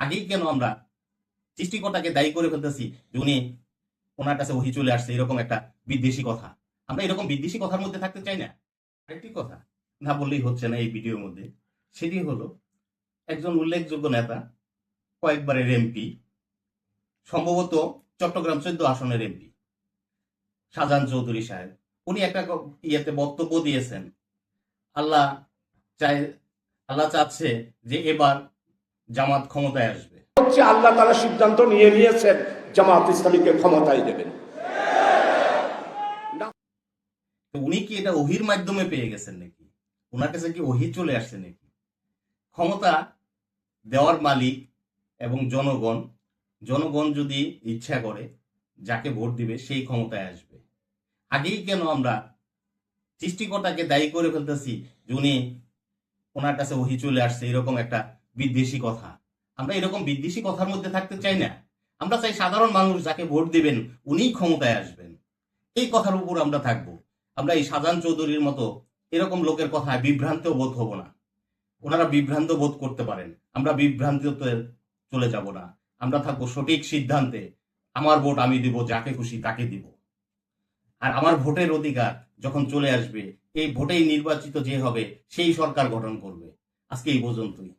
আগেই কেন আমরা সৃষ্টিকর্তাকে দায়ী করে ফেলতেছি যে উনি ওনার কাছে ওহি চলে আসছে? এরকম একটা বিদ্বেষী কথা। আমরা এরকম বিদ্বেষী কথার মধ্যে থাকতে চাই না। আরেকটি কথা, না বললেই হচ্ছে না এই ভিডিওর মধ্যে। সেটি হলো, একজন উল্লেখযোগ্য নেতা, কয়েকবারের এমপি, সম্ভবত চট্টগ্রাম চোদ্দ আসনের এমপি, শাহজাহান চৌধুরী সাহেব। উনি একটা ইয়েতে বক্তব্য দিয়েছেন, আল্লাহ চায় আল্লাহ চাচ্ছে যে এবার জামাত ক্ষমতায় আসবে। হচ্ছে আল্লাহ তারা সিদ্ধান্ত নিয়ে নিয়েছেন জামাত ইসলামীকে ক্ষমতায় দেবেন। উনি কি এটা ওহির মাধ্যমে পেয়ে গেছেন নাকি? ওনার কাছে কি ওহি চলে আসছে নাকি? ক্ষমতা দেওয়ার মালিক এবং জনগণ জনগণ যদি ইচ্ছা করে যাকে ভোট দিবে সেই ক্ষমতায় আসবে। আগেই কেন আমরা সৃষ্টিকর্তাকে দায়ী করে ফেলতেছি যে উনি ওনার কাছে ওহি চলে আসছে এরকম একটা বিদ্বেষী কথা। আমরা এরকম বিদ্বেষী কথার মধ্যে থাকতে চাই না। আমরা চাই সাধারণ মানুষ যাকে ভোট দিবেন, উনিই ক্ষমতায় আসবেন। এই কথার উপর আমরা থাকব। আমরা এই শাহজাহান চৌধুরীর মতো এরকম লোকের কথায় বিভ্রান্ত বোধ হব না। ওনারা বিভ্রান্ত বোধ করতে পারেন। আমরা বিভ্রান্তিতে চলে যাব না। আমরা থাকব সঠিক সিদ্ধান্তে। আমার ভোট আমি দিব, যাকে খুশি তাকে দিব। আর আমার ভোটের অধিকার যখন চলে আসবে, এই ভোটেই নির্বাচিত যে হবে, সেই সরকার গঠন করবে। আজকে এই পর্যন্তই।